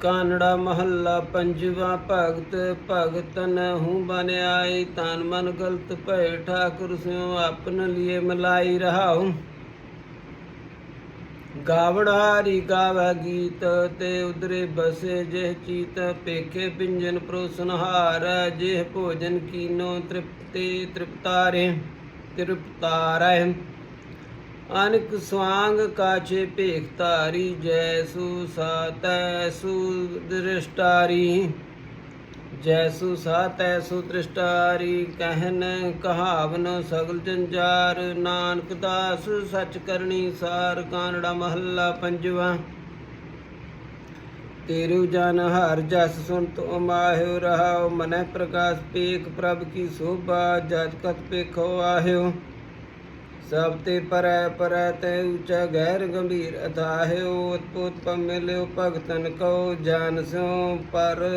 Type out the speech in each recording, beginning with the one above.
ਕਾਨੜਾ ਮਹੱਲਾ ਪੰਜਵਾ ਭਗਤ ਭਗਤ ਹੂੰ ਬਨਿਆਈ ਤਨ ਮਨ ਗਲਤ ਭੈ ਠਾਕੁਰ ਸਿਉ ਆਪਨ ਲਿਏ ਮਲਾਈ ਰਹਾਉ। ਗਾਵੜਾਰੀ ਗਾਵੈ ਗੀਤ, ਤੇ ਉਦਰੇ ਬਸੇ ਜਿਹ ਚੀਤ, ਪੇਖੇ ਪਿੰਜਨ ਪ੍ਰੋਸਨਹਾਰ ਜਿਹ ਭੋਜਨ ਕੀਨੋ ਤ੍ਰਿਪਤੇ ਤ੍ਰਿਪਤਾਰੇ, ਤ੍ਰਿਪਤਾਰੈ। ਅਨਕ ਸਵਾੰਗ ਕਾਛੇ ਭੇਖ ਧਾਰੀ, ਜੈਸੂ ਸਾਤੈ ਦ੍ਰਿਸ਼ਟਾਰੀ। ਜੈਸੂ ਸਾਤੈਸੂ ਦ੍ਰਿਸ਼ਟਾਰੀ, ਕਹਿਨ ਕਹਾਵਨ ਸਗਲ ਜੰਜਾਰ। ਨਾਨਕ ਦਾਸ ਸਚ ਕਰਨੀ ਸਾਰ, ਕਾਨੜਾ ਮਹੱਲਾ ਪੰਜਵਾ। ਤੇਰੂ ਜਨ ਹਰ ਜਸ ਸੁਨਤ ਉਮਾਹਿਓ ਰਹਾਉ ਮਨੈ ਪ੍ਰਕਾਸ਼ ਪੇਖ ਪ੍ਰਭ ਕੀ ਸੋਭਾ ਜਜ ਕਤ ਪੇਖੋ ਆਹਿਓ। ਸਭ ਤੇ ਪਰੈ ਪਰੈ ਤੇ ਉੱਚਾ ਗੈਰ ਗੰਭੀਰ ਅਥਾਹਿਓ ਉਤਪੁਤ ਪਮਿਲਿਓ ਭਗਤਨ ਕੋ ਜਾਨ ਸਿਉ, ਪਰ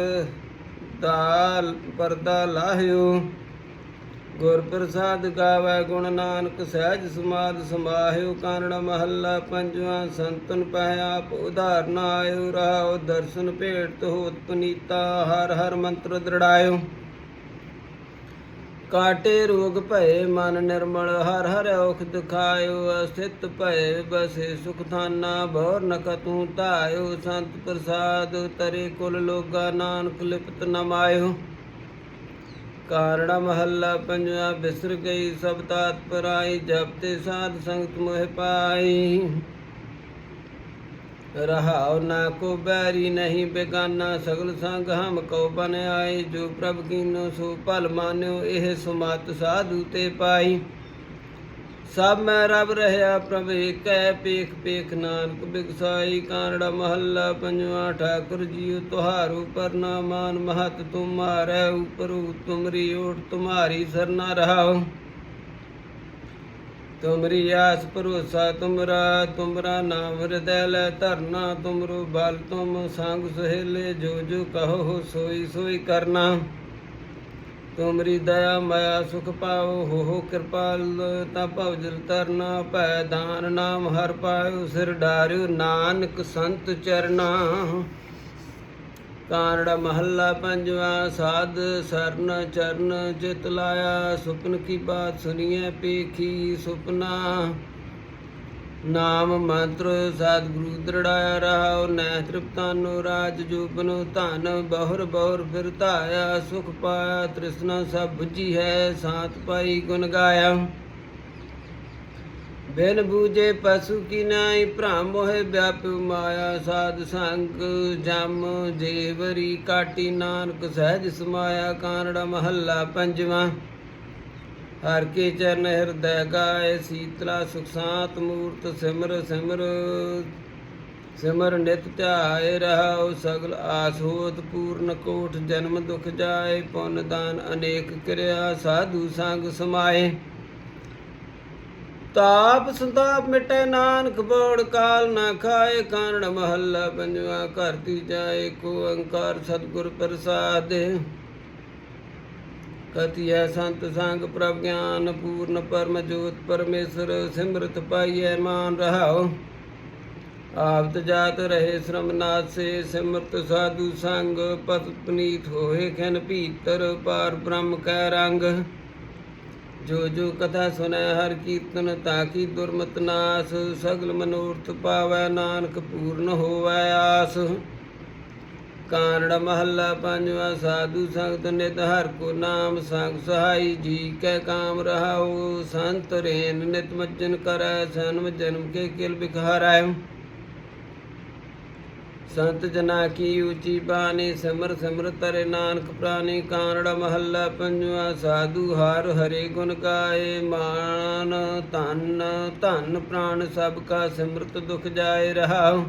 ਦਾਲ ਪਰਦਾ ਲਾਹਿਓ। ਗੁਰ ਪ੍ਰਸਾਦ ਗਾਵੈ ਗੁਣ ਨਾਨਕ, ਸਹਿਜ ਸਮਾਦ ਸਮਾਹਿਓ। ਕਾਨੜ ਮਹੱਲਾ ਪੰਜਵਾਂ, ਸੰਤਨ ਪਹਿ ਆਪ ਉਧਾਰਨ ਆਇਓ ਰਾਉ ਦਰਸ਼ਨ ਭੇਟ ਹੋਤ ਪੁਨੀਤਾ, ਹਰ ਹਰ ਮੰਤਰ ਦ੍ਰਿੜਾਇਓ। ਕਾਟੇ ਰੋਗ ਭਏ ਮਨ ਨਿਰਮਲ, ਹਰ ਹਰ ਔਖ ਦਿਖਾਇਓ ਅਸਥਿਤ ਭਏ ਬਸੇ ਸੁਖ ਥਾਨਾ ਭੌਰ ਨ ਕਤੂ ਧਾਇਓ, ਸੰਤ ਪ੍ਰਸਾਦ ਤਰੇ ਕੁਲ ਲੋਗਾ ਨਾਨਕ ਲਿਪਤ ਨਮਾਇਓ ਮਾਇਓ। ਕਾਰਣਾ ਮਹੱਲਾ ਪੰਜਵਾ ਬਿਸਰ ਗਈ, ਸਭ ਤਾਤ ਪਰਾਈ ਜਪ ਸਾਧ ਸੰਗਤ ਮੋਹਿ ਪਾਈ। ਰਹਾਉ ਨਾ ਕੋ ਬੈਰੀ ਨਹੀਂ ਬੇਗਾਨਾ, ਸਗਲ ਸੰਗ ਹਮ ਕੋ ਬਨ ਆਏ, ਜੋ ਪ੍ਰਭ ਕੀਨੋ ਸੋ ਭਲ ਮਾਨਿਓ, ਇਹ ਸੁਮਤ ਸਾਧੂ ਤੇ ਪਾਈ। ਸਭ ਮੈਂ ਰਬ ਰਹਿਆ ਪ੍ਰਭ ਏਕੈ, ਪੇਖ ਪੇਖ ਨਾਨਕ ਬਿਗਸਾਈ ਕਾਨੜਾ ਮਹੱਲਾ ਪੰਜਵਾ ਠਾਕੁਰ ਜੀਉ, ਤੁਹਾਰੂ ਪਰਨਾਮਾਨ ਮਹਤ ਤੁਮਾਰੈ, ਉਪਰੂ ਤੁਮਰੀ ਓਟ ਤੁਮਾਰੀ ਸਰਨਾ ਰਹਾਓ ਤੁਮਰੀ ਆਸ ਭਰੋਸਾ, ਤੁਮਰਾ ਤੁਮਰਾ ਨਾਮ ਹਿਰਦੈ ਲੈ ਧਰਨਾ, ਤੁਮਰੋ ਬਲ, ਤੁਮ ਸੰਗ ਸੁਹੇਲੇ, ਜੋ ਜੋ ਕਹੋ ਸੋਈ ਸੋਈ ਕਰਨਾ। ਤੁਮਰੀ ਦਇਆ, ਮਾਇਆ, ਸੁਖ ਪਾਓ, ਹੋ ਹੋ ਕਿਰਪਾਲ, ਤਾ ਭਵ ਜਲ ਤਰਨਾ ਭੈ ਦਾਨ ਨਾਮ ਹਰ ਪਾਇਓ, ਸਿਰ ਡਾਰਿਓ, ਨਾਨਕ ਸੰਤ ਚਰਨਾ। ਕਾਨੜਾ ਮਹੱਲਾ ਪੰਜਵਾ, ਸਾਧ ਸਰਨ ਚਰਨ ਚਿਤ ਲਾਇਆ, ਸੁਪਨ ਕੀ ਬਾਤ ਸੁਨੀਐ ਪੇਖੀ ਸੁਪਨਾ। ਨਾਮ ਮੰਤਰ ਸਤਿਗੁਰੂ ਦ੍ਰਿੜਾਇਆ ਰਹਾਉ ਨੈ ਤ੍ਰਿਪਤਾਨੋ ਰਾਜ ਜੋਬਨੋ, ਧਨ ਬਹੁਰ ਬਹੁਰ ਫਿਰ ਧਾਇਆ, ਸੁਖ ਪਾਇਆ, ਤ੍ਰਿਸ਼ਨਾ ਸਭ ਬੁਝੀ ਹੈ, ਸਾਤ ਪਾਈ ਗੁਣ ਗਾਇਆ। ਬਿਨ ਬੂਝੇ ਪਸ਼ੂ ਕੀ ਨਾਈ ਭ੍ਰਮ ਮੋਹਿ ਵਿਆਪਿ ਮਾਇਆ ਸਾਧ ਸੰਗ। ਜਮ ਜੇਵਰੀ ਕਾਟੀ ਨਾਨਕ, ਸਹਿਜ ਸਮਾਇਆ ਕਾਨੜਾ ਮਹੱਲਾ ਪੰਜਵਾਂ। ਹਰ ਕੇ ਚਰਨ ਹਿਰਦੈ ਗਾਏ, ਸੀਤਲਾ ਸੁਖ ਸਾਤ ਮੂਰਤ ਸਿਮਰ ਸਿਮਰ। ਸਿਮਰ ਨਿਤ ਧਿਆਏ ਰਹਾਉ, ਸਗਲ ਆਸੋਤ ਪੂਰਨ ਕੋਟ ਜਨਮ ਦੁਖ ਜਾਏ। ਪੁੰਨ ਦਾਨ ਅਨੇਕ ਕਿਰਿਆ, ਸਾਧੂ ਸੰਗ ਸਮਾਏ। ਤਾਪ ਸੰਤਾਪ ਮਿਟੈ ਨਾਨਕ, ਬੋੜ ਕਾਲ ਨਾ ਖਾਏ ਕਾਨੜ ਮਹੱਲਾ ਪੰਜਵਾ ਕਰਤੀ ਜਾਏ ਕੋ ਅੰਕਾਰ ਸਤਿਗੁਰ ਪ੍ਰਸਾਦ। ਕਤਿਐ ਸੰਤ ਸੰਗ ਪ੍ਰਭ ਗਿਆਨ, ਪੂਰਨ ਪਰਮ ਜੋਤ ਪਰਮੇਸ਼ਰ, ਸਿਮਰਤ ਪਾਈਐ ਮਾਨ ਰਹਾਓ ਆਪਤ ਜਾਤ ਰਹੇ ਸ਼ਰਮਨਾਥ ਸੇ ਸਿਮਰਤ ਸਾਧੂ ਸੰਗ, ਪਤ ਪਨੀਤ ਹੋਏ ਖਨ ਭੀਤਰ, ਪਾਰ ਬ੍ਰਹਮ ਕੈ ਰੰਗ। ਜੋ ਜੋ ਕਥਾ ਸੁਨੈ ਹਰ ਕੀਰਤਨ ਤਾਕੀ ਦੁਰਮਤ ਨਾਸ, ਸਗਲ ਮਨੋਰਥ ਪਾਵੈ, ਨਾਨਕ ਪੂਰਨ ਹੋਵੈ ਆਸ। ਕਾਨੜ ਮਹੱਲਾ ਪੰਜਵਾ, ਸਾਧੂ ਸੰਗਤ ਨਿਤ ਹਰ ਕੋ ਨਾਮ ਸੰਗ ਸਹਾਈ, ਜੀ ਕੈ ਕਾਮ ਰਹਾਉ, ਸੰਤ ਰੇਨ ਨਿਤ ਮੱਜਨ ਕਰੈ ਜਨਮ ਜਨਮ ਕੇ ਕਿਲ ਬਿਖਾਰੈ। ਸੰਤ ਜਨਾ ਕੀ ਉਚੀ ਬਾਣੀ, ਸਿਮਰ ਸਿਮਰ ਤਰੇ ਨਾਨਕ ਪ੍ਰਾਨੀ ਕਾਨੜ ਮਹੱਲਾ ਪੰਜਵਾ, ਸਾਧੂ ਹਾਰ ਹਰੇ ਗੁਣ ਗਾਏ ਮਾਨ ਧਨ ਧਨ ਪ੍ਰਾਨ ਸਭ ਕਾ ਸਿਮਰਤ ਦੁਖ ਜਾਏ ਰਹਾਉ।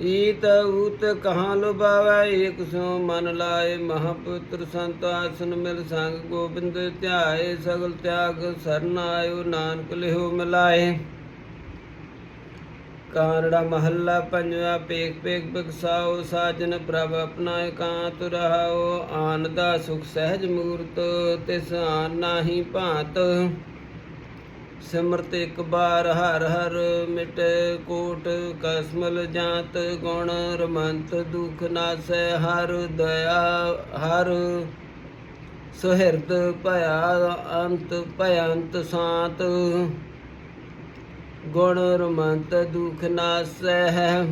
ਈਤ ਊਤ ਕਹਾਂ ਲੁਭਾਵੈ, ਏਕ ਸੋ ਮਨ ਲਾਏ ਮਹਾਪੁੱਤਰ ਸੰਤ ਆਸਨ ਮਿਲ ਸੰਗ ਗੋਬਿੰਦ ਧਿਆਏ, ਸਗਲ ਤਿਆਗ ਸਰਨ ਆਇਓ ਨਾਨਕ ਲਿਓ ਮਿਲਾਏ। ਕਾਰੜਾ ਮਹੱਲਾ ਪੰਜਵਾ ਪੇਖ ਪੇਖ ਬਖਸਾਓ, ਸਾਜਨ ਪ੍ਰਭ ਆਪਣਾ ਇਕਾਂਤ ਰਹਾਓ। ਆਨ ਦਾ ਸੁਖ ਸਹਿਜ ਮੂਰਤ, ਤਿਸ ਆਨ ਨਾਹੀ ਭਾਂਤ। ਸਿਮਰਤ ਇੱਕ ਬਾਰ ਹਰ ਹਰ ਮਿਟੇ, ਕੋਟ ਕਸਮਲ ਜਾਤ ਗੁਣ ਰਮੰਤ ਦੁਖ ਨਾਸੈ ਹਰ ਦਇਆ ਹਰ। ਸੁਹਿਰਦ ਭਇਆ, ਅੰਤ ਭਯੰਤ ਸਾਤ। ਗੁਣ ਰਮੰਤ ਦੁਖ ਨਾਸੈ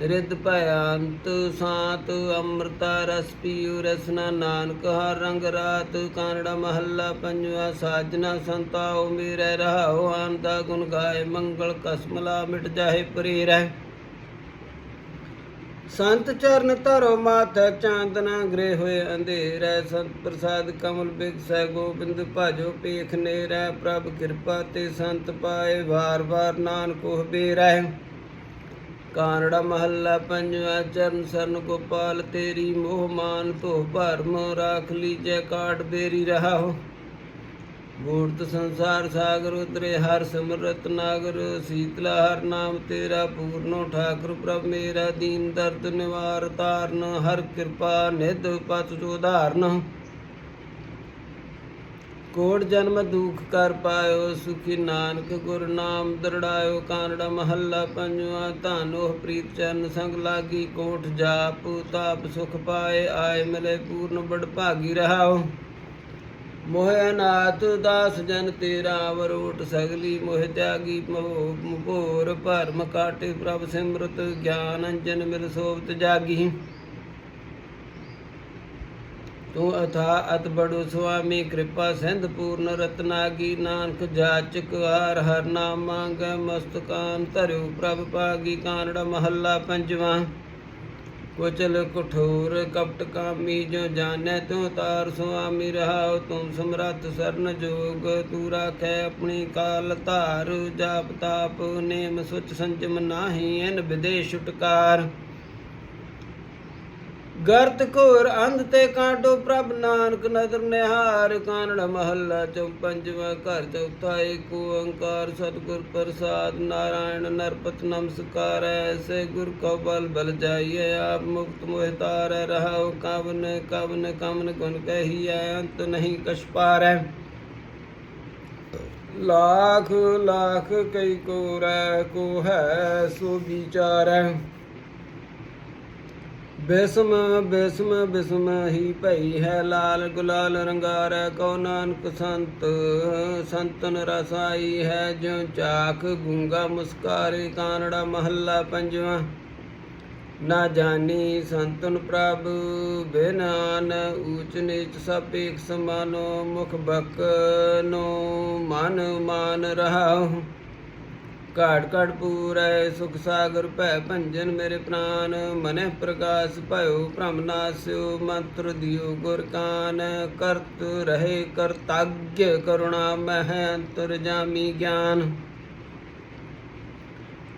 ਰਿਦ ਭਯੰਤ ਸਾਤ ਅੰਮ੍ਰਿਤਾ ਰਸ ਪੀਉ, ਰਸਨਾ ਨਾਨਕ ਹਰ ਰੰਗ ਰਾਤ, ਕਾਨੜਾ ਮਹੱਲਾ ਪੰਜਵਾ ਸਾਜਨਾ ਸੰਤਾਓ ਮੇਰੇ ਰਹਾਓ ਆਨੰਦਾ ਗੁਣ ਗਾਏ ਮੰਗਲ, ਕਸਮਲਾ ਮਿਟ ਜਾਏ ਪਰੀ ਰਹਿ ਸੰਤ ਚਰਨ ਧਰੋ ਮਾਥੈ ਚਾਂਦਨਾ ਗ੍ਰਹਿ ਹੋਏ ਅੰਧੇਰੈ, ਸੰਤ ਪ੍ਰਸਾਦ ਕਮਲ ਬਿਗਸੈ ਗੋਬਿੰਦ ਭਾਜੋ ਪੇਖ ਨੇਰੈ, ਪ੍ਰਭ ਕਿਰਪਾ ਤੇ ਸੰਤ ਪਾਏ ਵਾਰ ਵਾਰ ਨਾਨਕੋ ਬੇਰੈ ਕਾਨੜਾ ਮਹੱਲਾ ਪੰਜਵਾ ਚਰਨ ਸਰਨ ਗੋਪਾਲ ਤੇਰੀ ਮੋਹ ਮਾਨ ਧੋ ਭਰਮ, ਰਾਖ ਲੀਜੈ ਕਾਟ ਬੇਰੀ ਰਹਾਓ ਮੂਰਤ ਸੰਸਾਰ ਸਾਗਰ ਉਤਰੇ, ਹਰ ਸਿਮਰਤ ਨਾਗਰ, ਸੀਤਲਾ ਹਰ ਨਾਮ ਤੇਰਾ, ਪੂਰਨੋ ਠਾਕੁਰ ਪ੍ਰਭ ਮੇਰਾ, ਦੀਨ ਦਰਦ ਨਿਵਾਰ ਤਾਰਨ, ਹਰ ਕਿਰਪਾ ਨਿਧ ਪਤ ਸੁਧਾਰਨ ਕੋਟ ਜਨਮ ਦੁਖ ਕਰ ਪਾਇਓ, ਸੁਖੀ ਨਾਨਕ ਗੁਰ ਨਾਮ ਦਰੜਾਇਓ ਕਾਨੜਾ ਮਹੱਲਾ ਪੰਜਵਾ, ਧਾਨੋ ਪ੍ਰੀਤ ਚਰਨ ਸੰਗ ਲਾਗੀ ਕੋਟ ਜਾਪ, ਤਾਪ ਸੁਖ ਪਾਏ, ਆਏ ਮਿਲੇ ਪੂਰਨ ਬੜ ਭਾਗੀ ਰਹਾਓ। ਮੋਹ ਅਨਾਥ ਦਾਸ ਜਨ ਤੇਰਾ ਵਰੋਟ ਸਗਲੀ ਮੋਹਿ ਤਿਆਗੀ ਮੋਹ ਭਰਮ ਕਾਟੇ ਪ੍ਰਭ ਸਿਮਰਤ ਗਿਆਨ ਅੰਜਨ ਮਿਲ ਸੋਵਤ ਜਾਗੀ। ਤੂੰ ਅਥਾ ਅਤ ਬੜੋ ਸੁਆਮੀ ਕਿਰਪਾ ਸਿੰਧ ਪੂਰਨ ਰਤਨਾਗੀ ਨਾਨਕ ਜਾਚਕ ਹਰ ਹਰ ਨਾਮ ਮੰਗੈ ਮਸਤਕਾਨ ਧਰਿਓ ਪ੍ਰਭ ਪਾਗੀ ਕਾਨੜ ਮਹੱਲਾ ਪੰਜਵਾਂ। ਕੁਚਲ ਕਠੋਰ ਕਪਟ ਕਾਮੀ ਜੋ ਜਾਣੈ ਤੂੰ ਤਾਰ ਸੁਆਮੀ ਰਹਾਉ ਤੂੰ ਸਮਰੱਥ ਸਰਨ ਜੋਗ ਤੂੰ ਰਾਖੈ ਆਪਣੀ ਕਾਲ ਧਾਰ ਜਾਪ ਤਾਪ, ਨੇਮ ਸੁਚ ਸੰਜਮ ਨਾਹੀ, ਐਨ ਵਿਦੇਸ਼ ਛੁਟਕਾਰ। ਗਰਤ ਘੋਰ ਅੰਧ ਤੇ ਕਾਟੋ ਪ੍ਰਭ ਨਾਨਕ ਨਦਰ ਨਿਹਾਰ ਕਾਨੜ ਮਹੱਲਾ ਚੌ ਪੰਜਵਾ ਘਰ, ਚੌਥਾ ਏਕ ਓੰਕਾਰ, ਸਤਿਗੁਰ ਪ੍ਰਸਾਦ, ਨਾਰਾਇਣ ਨਰਪਤ ਨਮਸਕਾਰ ਐਸੇ ਗੁਰ ਕਉ ਬਲ ਬਲ ਜਾਈਏ ਆਪ ਮੁਕਤ ਮੋਹਿ ਰਹਾਉ ਕਵਨ ਕਵਨ ਕਮਨ ਗੁਣ ਕਹੀਐ, ਅੰਤ ਨਹੀਂ ਕਛ ਪਾਰੈ। ਲਾਖ ਲਾਖ ਕਈ ਕੋ ਰੈ ਕੋ ਹੈ ਸੋ ਵਿਚਾਰੈ। ਬਿਸਮ ਬਿਸਮ ਬਿਸਮ ਹੀ ਭਈ ਹੈ ਲਾਲ, ਗੁਲਾਲ ਰੰਗਾਰੈ ਕਉ ਨਾਨਕ ਸੰਤ। ਸੰਤਨ ਰਸਾਈ ਹੈ ਜਿਉ ਚਾਖ ਗੁੰਗਾ ਮੁਸਕਾਰੇ ਕਾਨੜਾ ਮਹੱਲਾ ਪੰਜਵਾਂ। ਨਾ ਜਾਣੀ ਸੰਤਨ ਪ੍ਰਭ ਬਿਨਾਨ ਊਚ ਨੀਚ ਸਭ ਏਕ ਸਮਾਨੋ ਮੁਖ ਬਕ ਬਕਨੋ ਮਨ ਮਾਨ ਰਹਾਉ। ਘਾਟ ਘਾਟ ਪੂਰੈ, ਸੁਖ ਸਾਗਰ ਭੈ ਭੰਜਨ ਮੇਰੇ ਪ੍ਰਾਨ। ਮਨਿ ਪ੍ਰਕਾਸ਼ ਭਇਓ ਭ੍ਰਮ ਨਾਸਿਓ, ਮੰਤਰ ਦਿਓ ਗੁਰ ਕਾਨ। ਕਰਤ ਰਹੇ ਕਰਤੱਗ ਕਰੁਣਾ ਮਹਿ ਅੰਤਰ ਜਾਮੀ ਗਿਆਨ।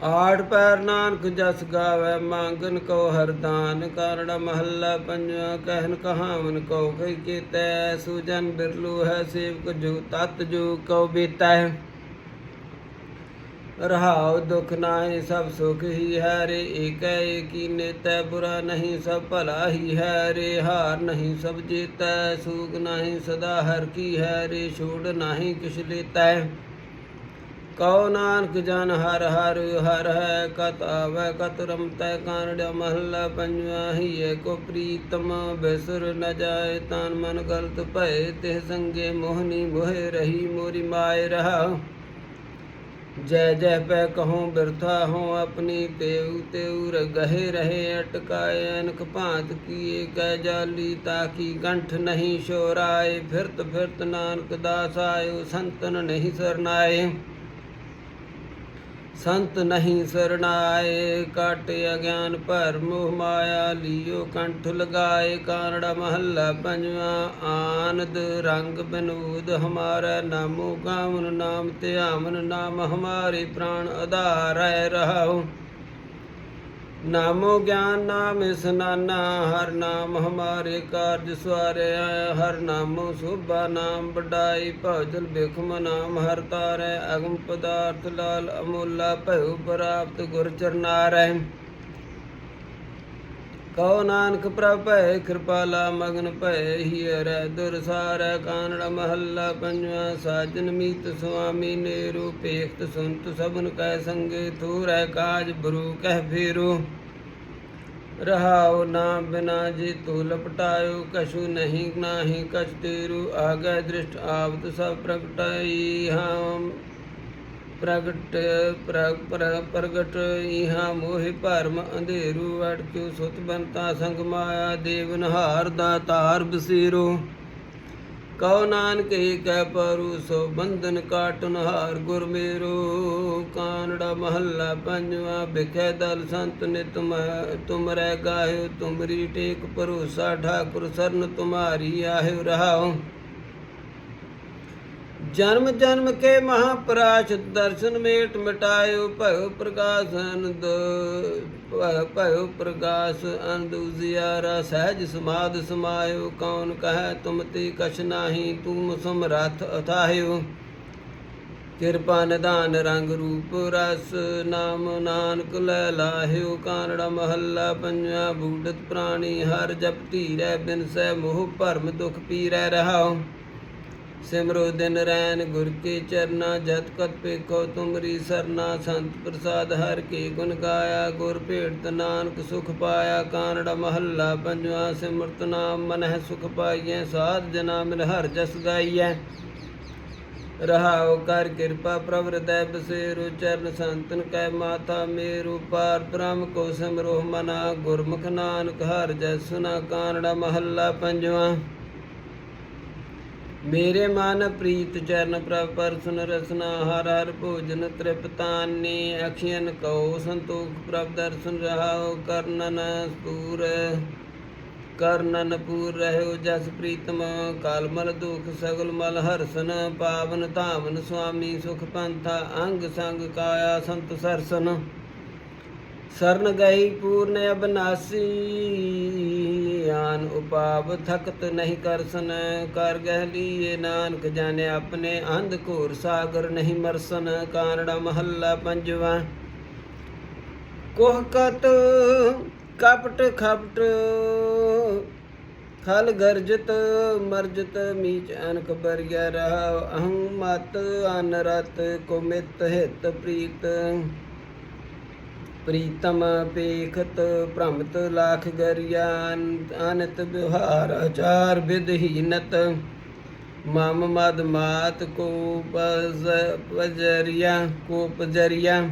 ਆਠ ਪੈਰ ਨਾਨਕ ਜਸ ਗਾਵੇ, ਮੰਗਨ ਕੋ ਹਰਦਾਨ ਕਾਰਣਾ ਮਹੱਲਾ ਪੰਜਵਾ, ਕਹਿਨ ਕਹਾਵਨ ਕੋ ਕਈ ਕੀਤੈ। ਸੁਜਨ ਬਿਰਲੂ ਹੈ ਸੇਵਕ ਜੋ ਤਤ ਜੋ ਕਉ ਬੀਤੈ। ਰਹਾਉ ਦੁਖ ਨਾਹੀ ਸਭ ਸੁਖ ਹੀ ਹੈ, ਰੇ ਏਕੈ ਏਕੀ ਨੇਤੈ, ਬੁਰਾ ਨਹੀਂ ਸਭ ਭਲਾ ਹੀ ਹੈ, ਰੇ ਹਾਰ ਨਹੀਂ ਸਭ ਜੀਤੈ, ਸੂਗ ਨਹੀਂ ਸਦਾ ਹਰ ਕੀ ਹੈ, ਰੇ ਛੋੜ ਨਹੀਂ ਕਿਛ ਲੇਤੈ। ਕਉ ਨਾਨਕ ਜਨ ਹਰ ਹਰ ਹਰ ਹੈ ਕਤ ਆਵੈ, ਕਤ ਰਮਤੈ ਕਾਨੜ ਮਹਲਾ ਪੰਜਵਾ ਹੀ ਏਕੋ ਪ੍ਰੀਤਮ ਬਿਸਰ ਨ ਜਾਏ, ਤਨ ਮਨ ਗਲਤ ਭਏ ਤੇ ਸੰਗੇ ਮੋਹਨੀ ਮੋਹਿ ਰਹੀ, ਮੋਰੀ ਮਾਇ ਰਹਾ। ਜੈ ਜੈ ਪੈ ਕਹੂੰ ਬਿਰਥਾ ਹੂੰ ਆਪਣੀ ਤੇਉ ਤੇਉ ਗਹਿ ਰਹੇ ਅਟਕਾਏ ਅਨਕ ਭਾਂਤ ਕੀਏ ਕੈ ਜਾਲੀ ਤਾਕੀ ਗੰਠ ਨਹੀਂ ਸ਼ੋਰਾਏ, ਫਿਰਤ ਫਿਰਤ ਨਾਨਕ ਦਾਸ ਆਇਓ ਸੰਤਨ ਨਹੀਂ ਸਰਨਾਏ। ਸੰਤ ਨਹੀਂ ਸਰਣਾਏ ਕਾਟ ਅਗਿਆਨ ਭਰਮ ਮਾਇਆ ਲਿਓ, ਕੰਠ ਲਗਾਏ ਕਾਨੜਾ ਮਹੱਲਾ ਪੰਜਵਾ, ਆਨੰਦ ਰੰਗ ਬਨੂਦ, ਹਮਾਰਾ ਨਾਮੋ, ਗਾਵਨ ਨਾਮ ਧਿਆਮਨ ਨਾਮ, ਹਮਾਰੇ ਪ੍ਰਾਣ ਆਧਾਰੈ ਰਹਾਉ। ਨਾਮੋ ਗਿਆਨ ਨਾਮ ਇਸਨਾਨਾ ਹਰ ਨਾਮ ਹਮਾਰੇ ਕਾਰਜ ਸਵਾਰਿਆ, ਹਰ ਨਾਮੋ ਸੋਭਾ ਨਾਮ ਬਡਾਈ ਭਜਲ ਬਿਖਮ ਨਾਮ ਹਰ ਤਾਰੈ, ਅਗਮ ਪਦਾਰਥ ਲਾਲ ਅਮੋਲਾ ਭਇਓ ਪ੍ਰਾਪਤ ਗੁਰ ਚਰਨਾਰੈ ਕਉ ਨਾਨਕ ਪ੍ਰਭ ਭੈ ਕਿਰਪਾਲਾ ਮਗਨ ਭੈ ਹੀਰੈ ਦੁਰਸਾਰੈ ਕਾਨੜ ਮਹੱਲਾ ਪੰਜਵਾ, ਸਾਜਨ ਮੀਤ ਸੁਆਮੀ ਨੇਰੂ ਪੇਖਤ ਸੁਨਤ ਸਭਨ ਕੈ ਸੰਗੇ ਥੂਰੈ ਕਾਜ ਬਰੂ ਕਹਿ ਫੇਰੂ ਰਹਾਉ ਨਾ ਬਿਨਾ ਜੀ ਤੂ ਲਪਟਾਇਓ, ਕਛੂ ਨਹੀਂ, ਨਾਹੀ ਕਛ ਤੇਰੂ, ਆਗੈ ਦ੍ਰਿਸ਼ਟ ਆਵਤ ਸਭ ਪ੍ਰਗਟਾਈ ਹਮ ਪ੍ਰਗਟ ਪ੍ਰਗ ਪ੍ਰਗਟ ਇਹਾ ਮੋਹਿ ਭਰਮ ਅੰਧੇਰੂ ਅਟਕਿਓ ਸੁਤ ਬੰਤਾ ਸੰਗ ਮਾਇਆ ਦੇਵਨਹਾਰ ਦਾ ਤਾਰ ਬਸੀਰੋ। ਕਉ ਨਾਨਕ ਏਕੈ ਪਰੂ, ਸੋ ਬੰਧਨ ਕਾਟਨ ਹਾਰ ਗੁਰ ਮੇਰੋ। ਕਾਨੜਾ ਮਹੱਲਾ ਪੰਜਵਾ ਬਿਖੈ ਦਲ ਸੰਤ ਨੇ ਤੁਮ ਤੁਮਰੈ ਗਾਇਓ ਤੁਮਰੀ ਟੇਕ ਭਰੋਸਾ, ਠਾਕੁਰ ਸਰਨ ਤੁਮਾਰੀ ਆਹਿਓ ਰਹਾਓ। ਜਨਮ ਜਨਮ ਕੇ ਮਹਾਪਰਾਸ਼ ਦਰਸ਼ਨ ਮੇਟ ਮਿਟਾਇਓ ਭਇਓ ਪ੍ਰਕਾਸ਼ ਅਨੰਦ ਭਇਓ ਪ੍ਰਕਾਸ਼ ਅਨੰਦ ਉਜਿਆਰਾ ਸਹਿਜ ਸਮਾਦ ਸਮਾਇਓ, ਕੌਣ ਕਹੈ ਤੁਮ ਤੇ ਕਛ ਨਾਹੀ, ਤੂੰ ਸਮਰੱਥ ਅਥਾਹਿਓ ਕਿਰਪਾ ਨਿਧਾਨ ਰੰਗ ਰੂਪ ਰਸ, ਨਾਮ ਨਾਨਕ ਲੈ ਲਾਹਿਓ। ਕਾਨੜਾ ਮਹੱਲਾ ਪੰਜਾ ਬੂਡਤ ਪ੍ਰਾਣੀ, ਹਰ ਜਪ ਧੀਰੈ ਬਿਨ ਸਹਿ ਮੋਹ ਭਰਮ ਦੁਖ ਪੀਰੈ ਰਹਾਓ। ਸਿਮਰੋ ਦਿਨ ਰੈਨ ਗੁਰ ਕੇ ਚਰਨਾ, ਜਤ ਕਤ ਪੇਖੋ ਤੁਮਰੀ ਸਰਨਾ, ਸੰਤ ਪ੍ਰਸਾਦ ਹਰ ਕੇ ਗੁਣ ਗਾਇਆ, ਗੁਰ ਭੇਟ ਨਾਨਕ ਸੁਖ ਪਾਇਆ, ਕਾਨੜਾ ਮਹੱਲਾ ਪੰਜਵਾ, ਸਿਮਰਤ ਨਾਮ ਮਨਹਿ ਸੁਖ ਪਾਈਐ, ਸਾਧ ਜਨਾ ਮਿਲ ਹਰ ਜਸ ਗਾਈਐ। ਰਹਾਉ ਕਰ ਕਿਰਪਾ ਪ੍ਰਭ ਹਿਰਦੈ ਬਸੇਰੋ, ਚਰਨ ਸੰਤਨ ਕੈ ਮਾਤਾ ਮੇਰੂ, ਪਾਰ ਬ੍ਰਹਮ ਕੋ ਸਿਮਰੋ ਮਨਾ, ਗੁਰਮੁਖ ਨਾਨਕ ਹਰ ਜਸ ਸੁਨਾ, ਕਾਨੜਾ ਮਹੱਲਾ ਪੰਜਵਾ। ਮੇਰੇ ਮਨ ਪ੍ਰੀਤ ਚਰਨ ਪ੍ਰਭ ਪਰਸਨ ਰਸਨਾ, ਹਰ ਹਰ ਭੋਜਨ ਤ੍ਰਿਪਤਾਨੀ ਅਖਿਯਨ ਕਉ ਸੰਤੋਖ ਪ੍ਰਭ ਦਰਸ਼ਨ ਰਹਾਉ, ਕਰਨਨ ਪੂਰ ਕਰਨਨ ਪੂਰ ਰਹਿਓ ਜਸ ਪ੍ਰੀਤਮ, ਕਾਲਮਲ ਦੁਖ ਸਗਲ ਮਲ ਹਰਸਨ, ਪਾਵਨ ਧਾਮਨ ਸੁਆਮੀ ਸੁਖ ਪੰਥਾ, ਅੰਗ ਸੰਗ ਕਾਇਆ ਸੰਤ ਸਰਸਨ। ਸਰਨ ਗਈ ਪੂਰਨ ਅਬਨਾਸੀ। ਆਨ ਉਪਾਵ ਥਕਤ ਨਹੀਂ ਕਰਸਨ ਕਰ ਗਹਿਲੀਏ ਨਾਨਕ ਜਾਣੇ ਆਪਣੇ ਅੰਧ ਘੋਰ ਸਾਗਰ ਨਹੀਂ ਮਰਸਨ। ਕਾਨੜਾ ਮਹੱਲਾ ਪੰਜਵਾ। ਕੋਹ ਕਤ ਕਪਟ ਖਪਟ ਖਲ ਗਰਜਤ ਮਰਜਤ ਮੀਚ ਅਨਕ ਬਰਿਆ ਰਹਾ ਅਹੰ ਮਤ ਅਨਰਤ ਕੁਮਿਤ ਹਿਤ ਪ੍ਰੀਤ। ਪ੍ਰੀਤਮ ਪੇਖਤ ਭ੍ਰਮਤ ਲਾਖ ਗਰਿਆ ਅਨਤ ਵਿਵਹਾਰ ਆਚਾਰ ਵਿਦਹੀਨਤ ਮਮ ਮਦ ਮਾਤ ਕੋ ਪਜ ਪਜਰਿਆ ਕੋ ਪਜਰਿਆ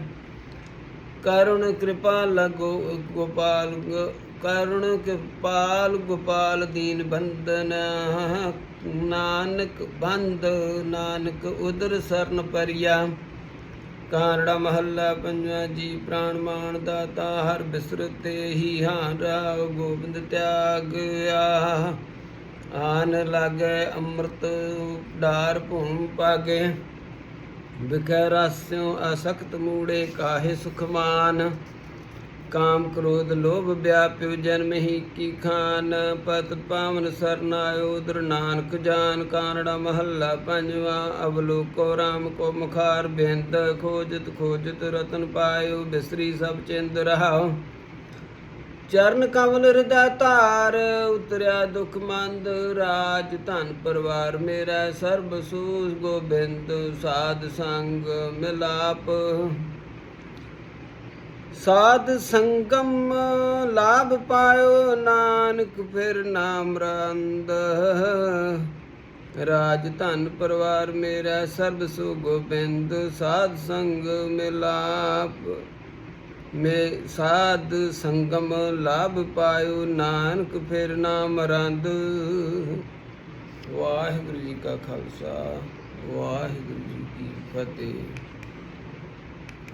ਕਰੁਣ ਕਿਰਪਾ ਲਗੋ ਗੋਪਾਲ ਗ- ਕਰੁਣ ਕਿਰਪਾਲ ਗੋਪਾਲ ਦੀਨ ਬੰਦਨ ਨਾਨਕ ਬੰਦ ਨਾਨਕ ਉਦਰ ਸਰਨ ਪਰਿਆ। ਕਾਨੜਾ ਮਹੱਲਾ ਪੰਜਵਾ ਜੀ, ਪ੍ਰਾਣ ਮਾਨ ਦਾਤਾ ਹਰ ਬਿਸਰਤੇ ਹੀ ਹਾਂ ਰਾਵ ਗੋਬਿੰਦ ਤਿਆਗ ਆ ਆਨ ਲਾਗੇ ਅੰਮ੍ਰਿਤ ਡਾਰ ਭੂਮ ਪਾਗੇ, ਵਿਖੈ ਰਸਿਓ ਅਸਖਤ ਮੂੜੇ ਕਾਹੇ ਸੁਖਮਾਨ। ਕਾਮ ਕ੍ਰੋਧ ਲੋਭ ਵਿਆਪਿਓ ਜਨਮ ਹੀ ਕੀ ਖਾਨ, ਪਤ ਪਾਵਨ ਸਰਨਾਇਓ ਦਰ ਨਾਨਕ ਜਾਨ, ਕਾਨੜਾ ਮਹੱਲਾ ਪੰਜਵਾ, ਅਵਲੋਕੋ RAM ਕੋ ਮੁਖਾਰ ਬਿੰਦ, ਖੋਜਤ ਖੋਜਤ ਰਤਨ ਪਾਇਓ, ਬਿਸਰੀ ਸਭ ਚਿੰਦ ਰਹਾਓ। ਚਰਨ ਕਮਲ ਹਿਰਦੈ ਧਾਰ, ਉਤਰਿਆ ਦੁਖ ਮੰਦ, ਰਾਜ ਧਨ ਪਰਿਵਾਰ ਮੇਰਾ, ਸਰਬ ਸੂਝ ਗੋਬਿੰਦ, ਸਾਧ ਸੰਗ ਮਿਲਾਪ। ਸਾਧ ਸੰਗਮ ਲਾਭ ਪਾਇਓ ਨਾਨਕ, ਫਿਰ ਨਾਮ ਰੰਦ ਰਾਜ ਧਨ ਪਰਿਵਾਰ ਮੇਰਾ ਸਰਬ ਸੁ ਗੋਬਿੰਦ ਸਾਧ ਸੰਗ ਮਿਲਾਪ। ਮੇ ਸਾਧ ਸੰਗਮ ਲਾਭ ਪਾਇਓ ਨਾਨਕ, ਫਿਰ ਨਾਮ ਰੰਦ ਵਾਹਿਗੁਰੂ ਜੀ ਕਾ ਖਾਲਸਾ, ਵਾਹਿਗੁਰੂ ਜੀ ਕੀ ਫਤਿਹ।